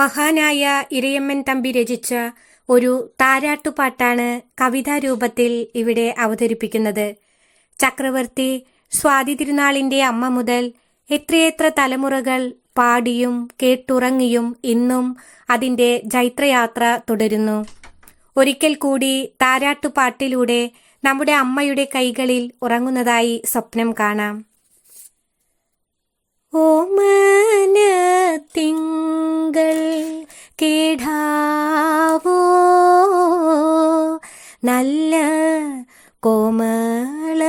മഹാനായ ഇരയമ്മൻ തമ്പി രചിച്ച ഒരു താരാട്ടുപാട്ടാണ് കവിതാരൂപത്തിൽ ഇവിടെ അവതരിപ്പിക്കുന്നത്. ചക്രവർത്തി സ്വാതി തിരുനാളിന്റെ അമ്മ മുതൽ എത്രയെത്ര തലമുറകൾ പാടിയും കേട്ടുറങ്ങിയും ഇന്നും അതിന്റെ ജൈത്രയാത്ര തുടരുന്നു. ഒരിക്കൽ കൂടി താരാട്ടുപാട്ടിലൂടെ നമ്മുടെ അമ്മയുടെ കൈകളിൽ ഉറങ്ങുന്നതായി സ്വപ്നം കാണാം. ഓമന തിങ്കൾ കേടാവോ? നല്ല കോമള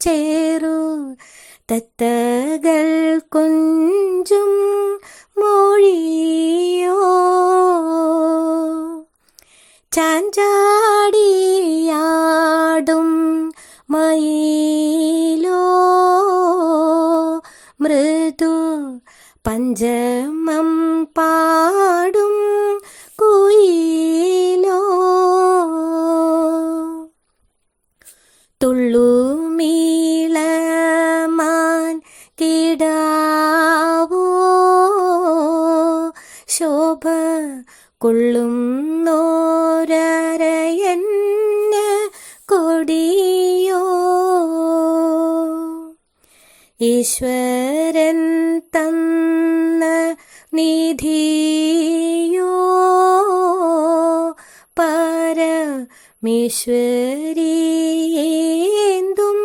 ചേരു തത്തകൾ കൊഞ്ചും മൊഴിയോ. മയിലോ. മൃദു പഞ്ചമം പാടും തുള്ളുമീളമാൻ കിടാവോ ശോഭ കൊടിയോ? ഈശ്വരൻ തന്ന നിധിയോ? പരമേശ്വരിയേന്തും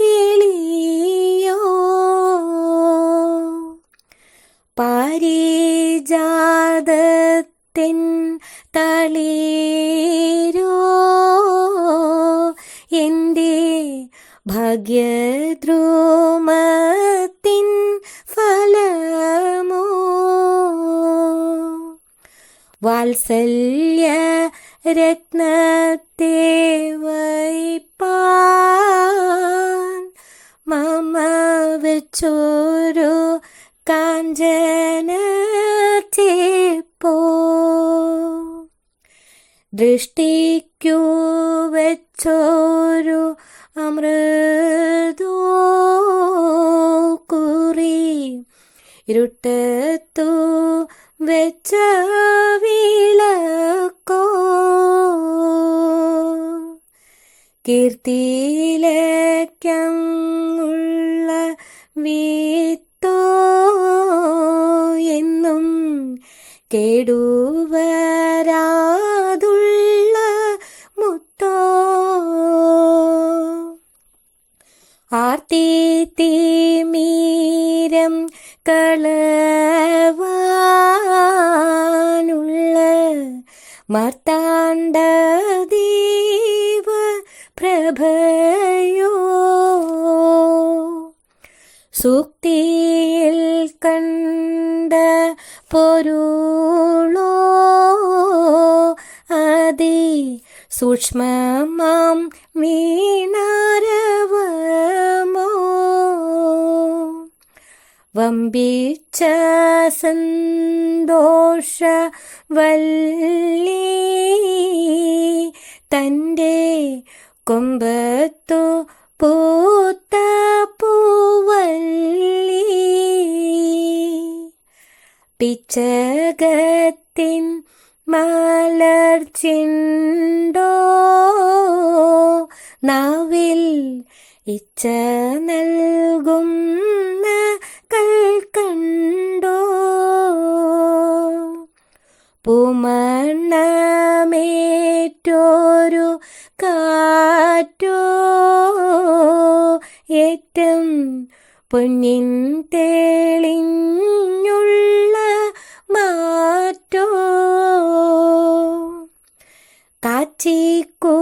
കിളിയോ? പാരിജാതത്തിൻ തളീരോ? എന്റെ ഭാഗ്യദ്രോമത്തിൻ ഫലമോ? വാത്സല്യ രത്നത്തെ വൈപ്പാൻ മമ വെച്ചോരു കാഞ്ചന ചേപ്പോ ദൃഷ്ടിക്കു വെച്ചോരു അമൃതോ കുറി. ഇരുട്ടത്തു വെച്ച കീർത്തിയിലേക്കുള്ള വീത്തോ എന്നും കേടുവരാതുള്ള മുത്തോ. ആർത്തി തീമീരം പ്രഭയോ സൂക്തിയിൽ കണ്ട പൊരുളോ? അതി സൂക്ഷ്മമാം വീണാരവമോ വമ്പിച്ച സന്തോഷ വല്ലി തന്റെ കൊമ്പത്തു പൂത്ത പൂവല്ലി പിച്ചകത്തിൻ മലർച്ചിണ്ടോ നാവിൽ ഇച്ച നൽകുന്ന കൽക്കണ്ടോ ഏറ്റം പൊന്നിൻ തേളിഞ്ഞുള്ള മാറ്റോ? കാച്ചിക്കൂറുക്കിയ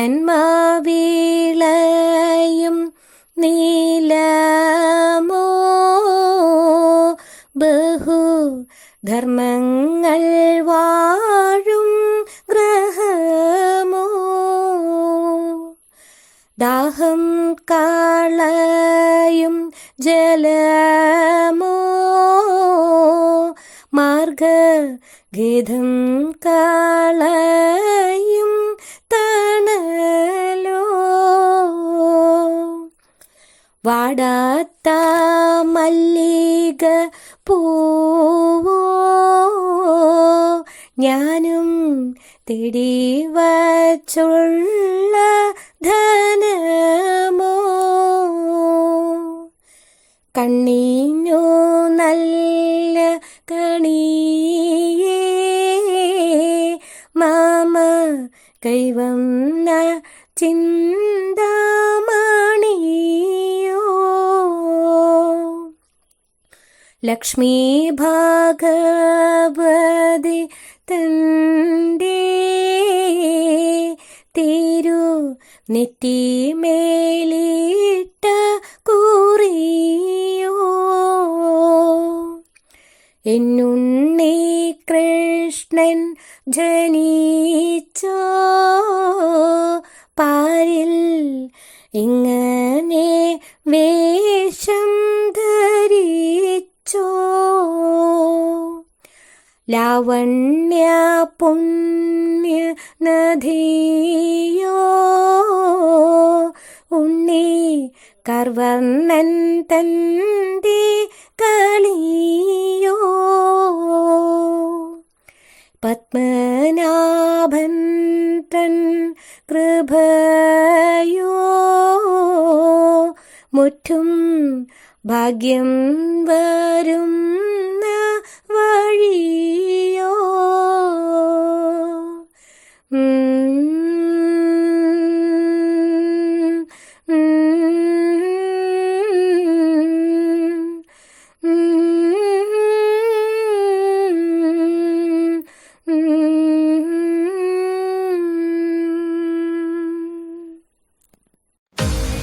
നന്മ വീളയും നീലമോ ബഹു ധർമ്മങ്ങൾ വാഴും ഗ്രഹമോ? ദാഹം കാളയും ജലമോ? മാർഗ ഗീതം കളയും വാടാത്ത മല്ലിക പൂവോ? ഞാനും തേടി വച്ചുള്ള ധനമോ? കണ്ണീനു നല്ല കണിയേ മാമ കൈവന്ന ചിന്താമണിയോ ലക്ഷ്മി ഭാഗവതി തിരു നെറ്റിമേലിട്ട കൂറിയോ? എന്നുണ്ണി കൃഷ്ണൻ ജനിച്ചോ? പാരിൽ ഇങ്ങനെ വേഷം ലാവണ്യ പുണ്യ നദിയോ ഉണ്ണി കർവർണൻ തന്റെ കളിയോ പത്മനാഭൻ തൻ കൃപയോ മുറ്റും ഭാഗ്യം വരും